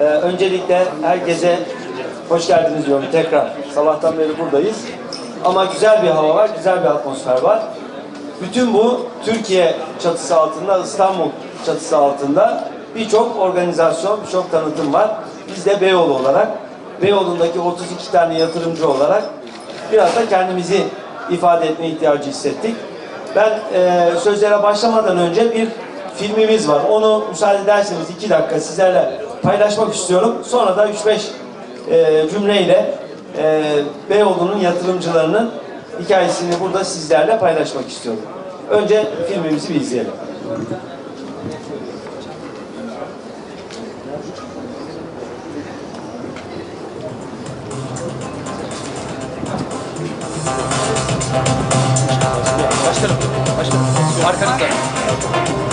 Ee, öncelikle herkese hoş geldiniz diyorum tekrar. Sabahtan beri buradayız. Ama güzel bir hava var, güzel bir atmosfer var. Bütün bu Türkiye çatısı altında, İstanbul çatısı altında birçok organizasyon, birçok tanıtım var. Biz de Beyoğlu olarak, Beyoğlu'ndaki 32 tane yatırımcı olarak biraz da kendimizi ifade etme ihtiyacı hissettik. Ben e, sözlere başlamadan önce bir filmimiz var. Onu müsaade ederseniz iki dakika sizlerle paylaşmak istiyorum. Sonra da 3-5 e, cümleyle e, Beyoğlu'nun yatırımcılarının hikayesini burada sizlerle paylaşmak istiyorum. Önce filmimizi bir izleyelim. Başkanım, başkanım. Arkanızda.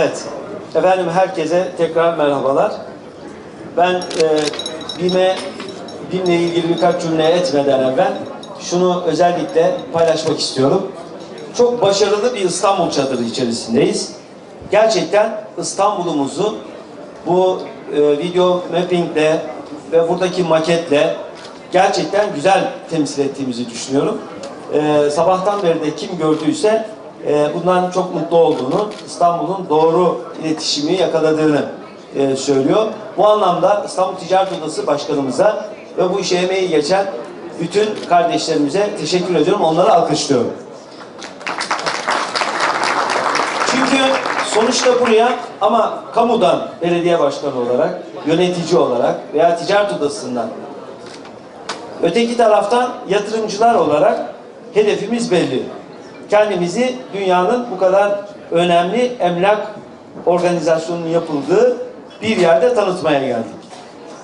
Evet. Efendim herkese tekrar merhabalar. Ben e, BİM'e BİM'le ilgili birkaç cümle etmeden evvel şunu özellikle paylaşmak istiyorum. Çok başarılı bir İstanbul çadırı içerisindeyiz. Gerçekten İstanbul'umuzu bu e, video mappingle ve buradaki maketle gerçekten güzel temsil ettiğimizi düşünüyorum. E, sabahtan beri de kim gördüyse e, bundan çok mutlu olduğunu, İstanbul'un doğru iletişimi yakaladığını e, söylüyor. Bu anlamda İstanbul Ticaret Odası Başkanımıza ve bu işe emeği geçen bütün kardeşlerimize teşekkür ediyorum. Onları alkışlıyorum. Çünkü sonuçta buraya ama kamudan belediye başkanı olarak, yönetici olarak veya ticaret odasından öteki taraftan yatırımcılar olarak hedefimiz belli. Kendimizi dünyanın bu kadar önemli emlak organizasyonunun yapıldığı bir yerde tanıtmaya geldik.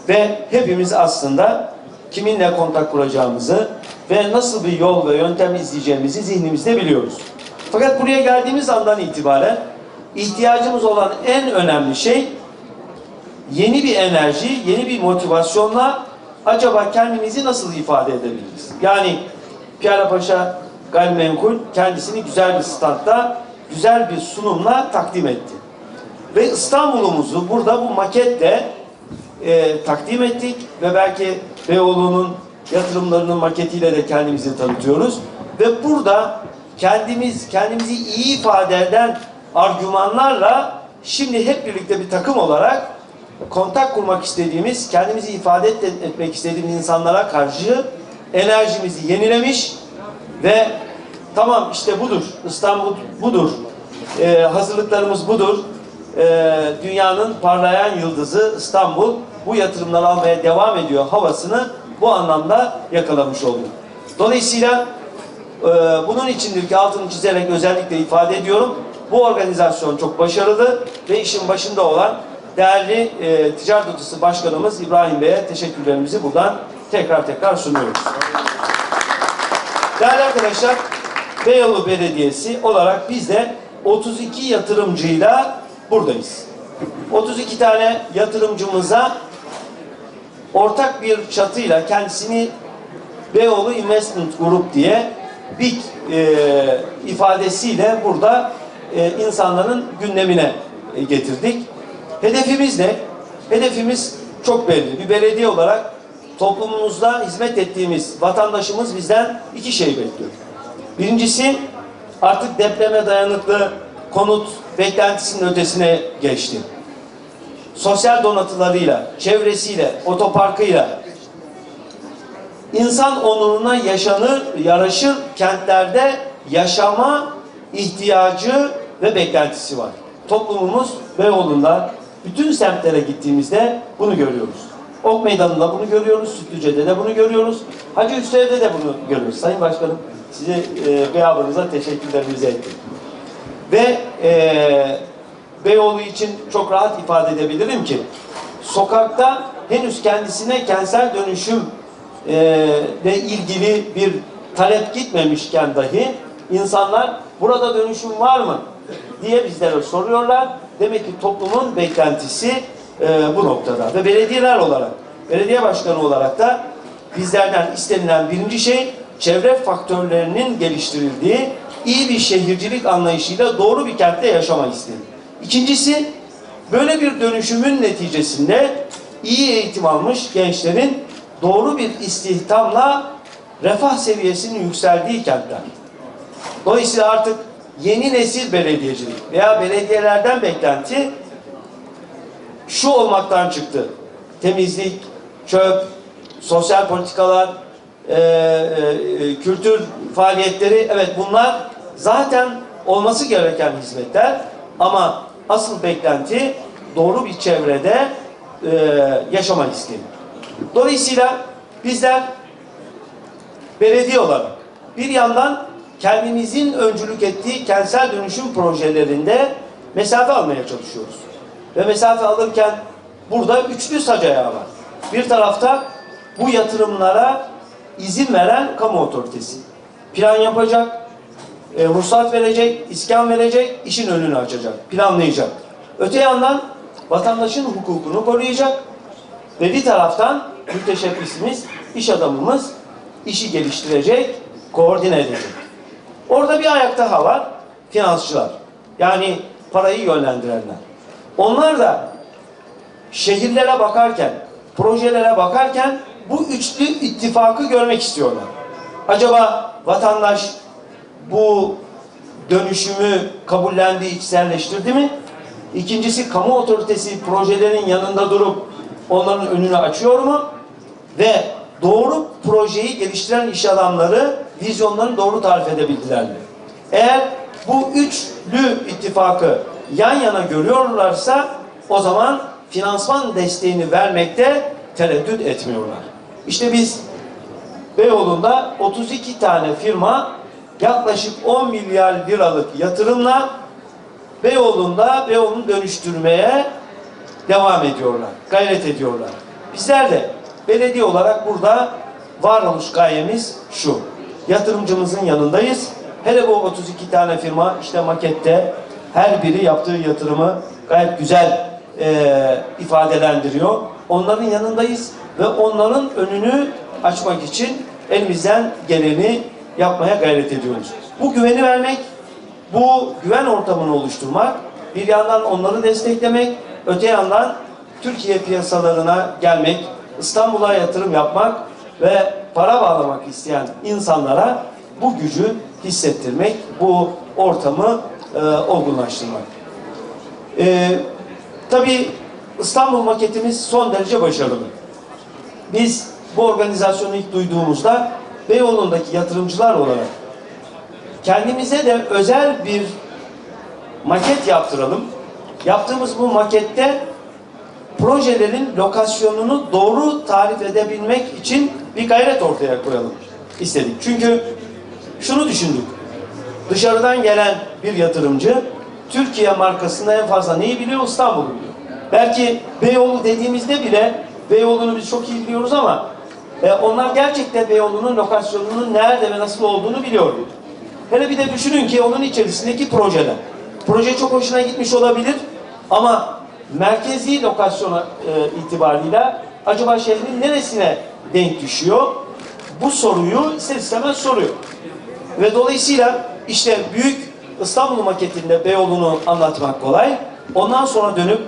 Ve hepimiz aslında kiminle kontak kuracağımızı ve nasıl bir yol ve yöntem izleyeceğimizi zihnimizde biliyoruz. Fakat buraya geldiğimiz andan itibaren ihtiyacımız olan en önemli şey yeni bir enerji, yeni bir motivasyonla acaba kendimizi nasıl ifade edebiliriz? Yani Piyale Paşa Gayrimenkul kendisini güzel bir standta, güzel bir sunumla takdim etti. Ve İstanbul'umuzu burada bu maketle e, takdim ettik ve belki Beyoğlu'nun yatırımlarının maketiyle de kendimizi tanıtıyoruz. Ve burada kendimiz, kendimizi iyi ifade eden argümanlarla şimdi hep birlikte bir takım olarak kontak kurmak istediğimiz, kendimizi ifade et- etmek istediğimiz insanlara karşı enerjimizi yenilemiş ve tamam işte budur, İstanbul budur, Ee, hazırlıklarımız budur, Ee, dünyanın parlayan yıldızı İstanbul bu yatırımları almaya devam ediyor havasını bu anlamda yakalamış olduk. Dolayısıyla e, bunun içindir ki altını çizerek özellikle ifade ediyorum. Bu organizasyon çok başarılı ve işin başında olan değerli e, Ticaret Odası Başkanımız İbrahim Bey'e teşekkürlerimizi buradan tekrar tekrar sunuyoruz. Değerli arkadaşlar, Beyoğlu Belediyesi olarak biz de 32 yatırımcıyla buradayız. 32 tane yatırımcımıza ortak bir çatıyla kendisini Beyoğlu Investment Group diye BİK e, ifadesiyle burada e, insanların gündemine e, getirdik. Hedefimiz ne? Hedefimiz çok belli. Bir belediye olarak toplumumuzda hizmet ettiğimiz vatandaşımız bizden iki şey bekliyor. Birincisi artık depreme dayanıklı konut beklentisinin ötesine geçti. Sosyal donatılarıyla, çevresiyle, otoparkıyla, insan onuruna yaşanır, yaraşır kentlerde yaşama ihtiyacı ve beklentisi var. Toplumumuz Beyoğlu'nda bütün semtlere gittiğimizde bunu görüyoruz. Ok Meydanı'nda bunu görüyoruz, Sütlüce'de de bunu görüyoruz, Hacı Hüseyin'de de bunu görüyoruz. Sayın Başkanım, size e, gıyabınıza teşekkürlerimizi ettim. Ve e, Beyoğlu için çok rahat ifade edebilirim ki sokakta henüz kendisine kentsel dönüşüm e, ilgili bir talep gitmemişken dahi insanlar burada dönüşüm var mı diye bizlere soruyorlar. Demek ki toplumun beklentisi e, bu noktada. Ve belediyeler olarak, belediye başkanı olarak da bizlerden istenilen birinci şey çevre faktörlerinin geliştirildiği iyi bir şehircilik anlayışıyla doğru bir kentte yaşama isteği. İkincisi böyle bir dönüşümün neticesinde iyi eğitim almış gençlerin doğru bir istihdamla refah seviyesinin yükseldiği kentler. Dolayısıyla artık yeni nesil belediyecilik veya belediyelerden beklenti şu olmaktan çıktı. Temizlik, çöp, sosyal politikalar, e, e, kültür faaliyetleri evet bunlar zaten olması gereken hizmetler ama asıl beklenti doğru bir çevrede e, yaşama isteği. Dolayısıyla bizler belediye olarak bir yandan kendimizin öncülük ettiği kentsel dönüşüm projelerinde mesafe almaya çalışıyoruz. Ve mesafe alırken burada üçlü sac var. Bir tarafta bu yatırımlara izin veren kamu otoritesi. Plan yapacak, e, ruhsat verecek, iskan verecek, işin önünü açacak, planlayacak. Öte yandan vatandaşın hukukunu koruyacak ve bir taraftan müteşebbisimiz, iş adamımız işi geliştirecek, koordine edecek. Orada bir ayak daha var, finansçılar. Yani parayı yönlendirenler. Onlar da şehirlere bakarken, projelere bakarken bu üçlü ittifakı görmek istiyorlar. Acaba vatandaş bu dönüşümü kabullendi, içselleştirdi mi? İkincisi kamu otoritesi projelerin yanında durup onların önünü açıyor mu? Ve doğru projeyi geliştiren iş adamları vizyonlarını doğru tarif edebildiler mi? Eğer bu üçlü ittifakı yan yana görüyorlarsa o zaman finansman desteğini vermekte tereddüt etmiyorlar. İşte biz Beyoğlu'nda 32 tane firma yaklaşık 10 milyar liralık yatırımla Beyoğlu'nda Beyoğlu'nu dönüştürmeye devam ediyorlar, gayret ediyorlar. Bizler de belediye olarak burada varoluş gayemiz şu. Yatırımcımızın yanındayız. Hele bu 32 tane firma işte makette her biri yaptığı yatırımı gayet güzel e, ifadelendiriyor. Onların yanındayız ve onların önünü açmak için elimizden geleni yapmaya gayret ediyoruz. Bu güveni vermek, bu güven ortamını oluşturmak, bir yandan onları desteklemek, öte yandan Türkiye piyasalarına gelmek, İstanbul'a yatırım yapmak ve para bağlamak isteyen insanlara bu gücü hissettirmek, bu ortamı e, olgunlaştırmak. E, tabii İstanbul maketimiz son derece başarılı. Biz bu organizasyonu ilk duyduğumuzda Beyoğlu'ndaki yatırımcılar olarak kendimize de özel bir maket yaptıralım. Yaptığımız bu makette projelerin lokasyonunu doğru tarif edebilmek için bir gayret ortaya koyalım istedik. Çünkü şunu düşündük. Dışarıdan gelen bir yatırımcı Türkiye markasında en fazla neyi biliyor? İstanbul'u biliyor. Belki Beyoğlu dediğimizde bile Beyoğlu'nu biz çok iyi biliyoruz ama e, onlar gerçekten Beyoğlu'nun lokasyonunun nerede ve nasıl olduğunu biliyor. Hele bir de düşünün ki onun içerisindeki projeler. Proje çok hoşuna gitmiş olabilir ama merkezi lokasyona e, itibarıyla acaba şehrin neresine denk düşüyor? Bu soruyu ister istemez soruyor. Ve dolayısıyla işte büyük İstanbul maketinde Beyoğlu'nu anlatmak kolay. Ondan sonra dönüp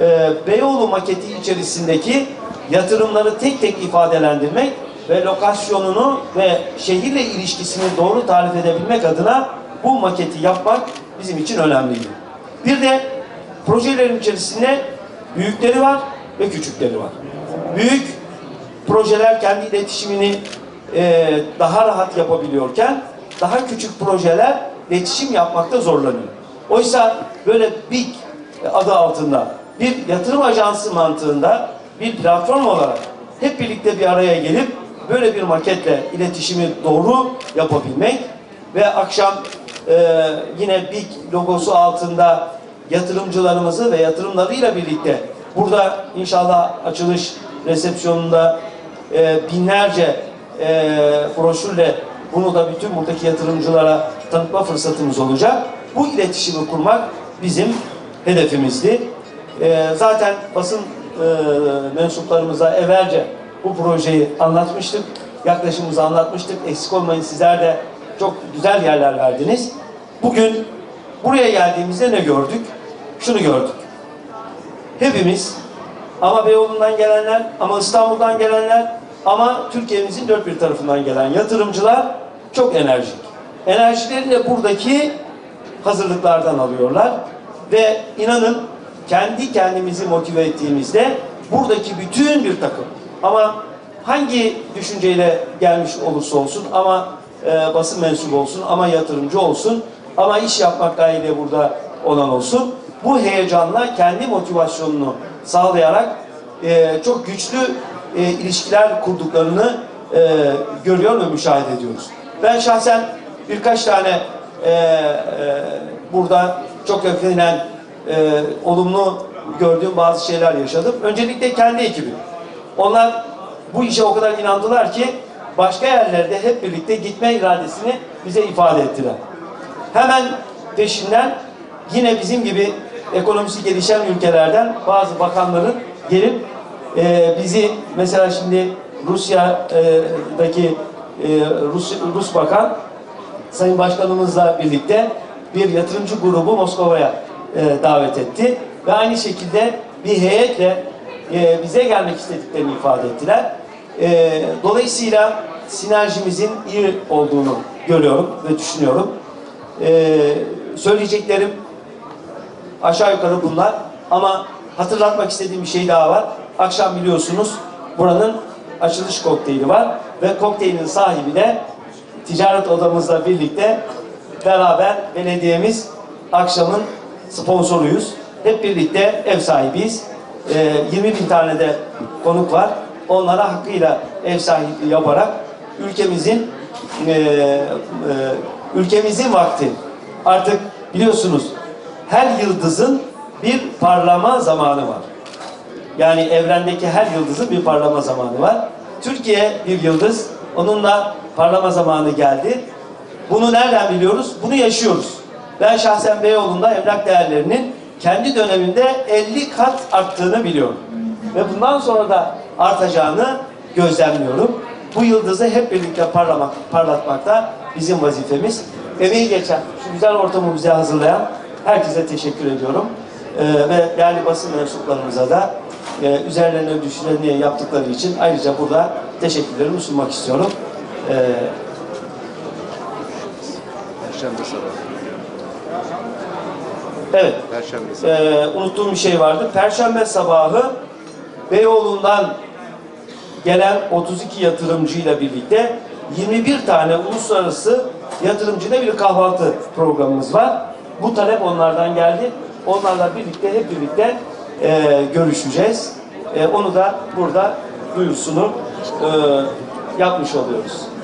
e, Beyoğlu maketi içerisindeki yatırımları tek tek ifadelendirmek ve lokasyonunu ve şehirle ilişkisini doğru tarif edebilmek adına bu maketi yapmak bizim için önemliydi. Bir de projelerin içerisinde büyükleri var ve küçükleri var. Büyük projeler kendi iletişimini e, daha rahat yapabiliyorken daha küçük projeler iletişim yapmakta zorlanıyor. Oysa böyle big adı altında bir yatırım ajansı mantığında bir platform olarak hep birlikte bir araya gelip böyle bir maketle iletişimi doğru yapabilmek ve akşam e, yine big logosu altında yatırımcılarımızı ve yatırımlarıyla birlikte burada inşallah açılış resepsiyonunda e, binlerce e, broşürle bunu da bütün buradaki yatırımcılara tanıtma fırsatımız olacak. Bu iletişimi kurmak bizim hedefimizdi. E, zaten basın e, mensuplarımıza evvelce bu projeyi anlatmıştık. Yaklaşımımızı anlatmıştık. Eksik olmayın sizler de çok güzel yerler verdiniz. Bugün buraya geldiğimizde ne gördük? Şunu gördük. Hepimiz ama Beyoğlu'ndan gelenler, ama İstanbul'dan gelenler, ama Türkiye'mizin dört bir tarafından gelen yatırımcılar çok enerjik. Enerjilerini de buradaki hazırlıklardan alıyorlar. Ve inanın kendi kendimizi motive ettiğimizde buradaki bütün bir takım ama hangi düşünceyle gelmiş olursa olsun ama e, basın mensubu olsun ama yatırımcı olsun ama iş yapmak gayeyle burada olan olsun bu heyecanla kendi motivasyonunu sağlayarak e, çok güçlü e, ilişkiler kurduklarını e, görüyor ve müşahede ediyoruz. Ben şahsen birkaç tane e, e, burada çok yakinen e, olumlu gördüğüm bazı şeyler yaşadım. Öncelikle kendi ekibim. Onlar bu işe o kadar inandılar ki başka yerlerde hep birlikte gitme iradesini bize ifade ettiler. Hemen peşinden yine bizim gibi ekonomisi gelişen ülkelerden bazı bakanların gelip e, bizi mesela şimdi Rusya'daki e, Rus, Rus bakan Sayın Başkanımızla birlikte bir yatırımcı grubu Moskova'ya e, davet etti. Ve aynı şekilde bir heyetle e, bize gelmek istediklerini ifade ettiler. E, dolayısıyla sinerjimizin iyi olduğunu görüyorum ve düşünüyorum. E, söyleyeceklerim aşağı yukarı bunlar. Ama hatırlatmak istediğim bir şey daha var. Akşam biliyorsunuz buranın açılış kokteyli var ve kokteylin sahibi de ticaret odamızla birlikte beraber belediyemiz akşamın sponsoruyuz. Hep birlikte ev sahibiyiz. Ee, 20 bin tane de konuk var. Onlara hakkıyla ev sahipliği yaparak ülkemizin e, e, ülkemizin vakti artık biliyorsunuz her yıldızın bir parlama zamanı var. Yani evrendeki her yıldızın bir parlama zamanı var. Türkiye bir yıldız. Onunla parlama zamanı geldi. Bunu nereden biliyoruz? Bunu yaşıyoruz. Ben şahsen Beyoğlu'nda emlak değerlerinin kendi döneminde 50 kat arttığını biliyorum. Ve bundan sonra da artacağını gözlemliyorum. Bu yıldızı hep birlikte parlamak, parlatmak da bizim vazifemiz. Emeği geçen, şu güzel ortamı bize hazırlayan herkese teşekkür ediyorum. Ee, ve değerli basın mensuplarımıza da e, üzerlerine düşüleni yaptıkları için ayrıca burada teşekkürlerimi sunmak istiyorum. Ee, Perşembe sabahı. evet, Perşembe sabahı. Ee, unuttuğum bir şey vardı. Perşembe sabahı Beyoğlu'ndan gelen 32 yatırımcıyla birlikte 21 tane uluslararası yatırımcıyla bir kahvaltı programımız var. Bu talep onlardan geldi. Onlarla birlikte hep birlikte e, görüşeceğiz. E, onu da burada duyurusunu e, yapmış oluyoruz.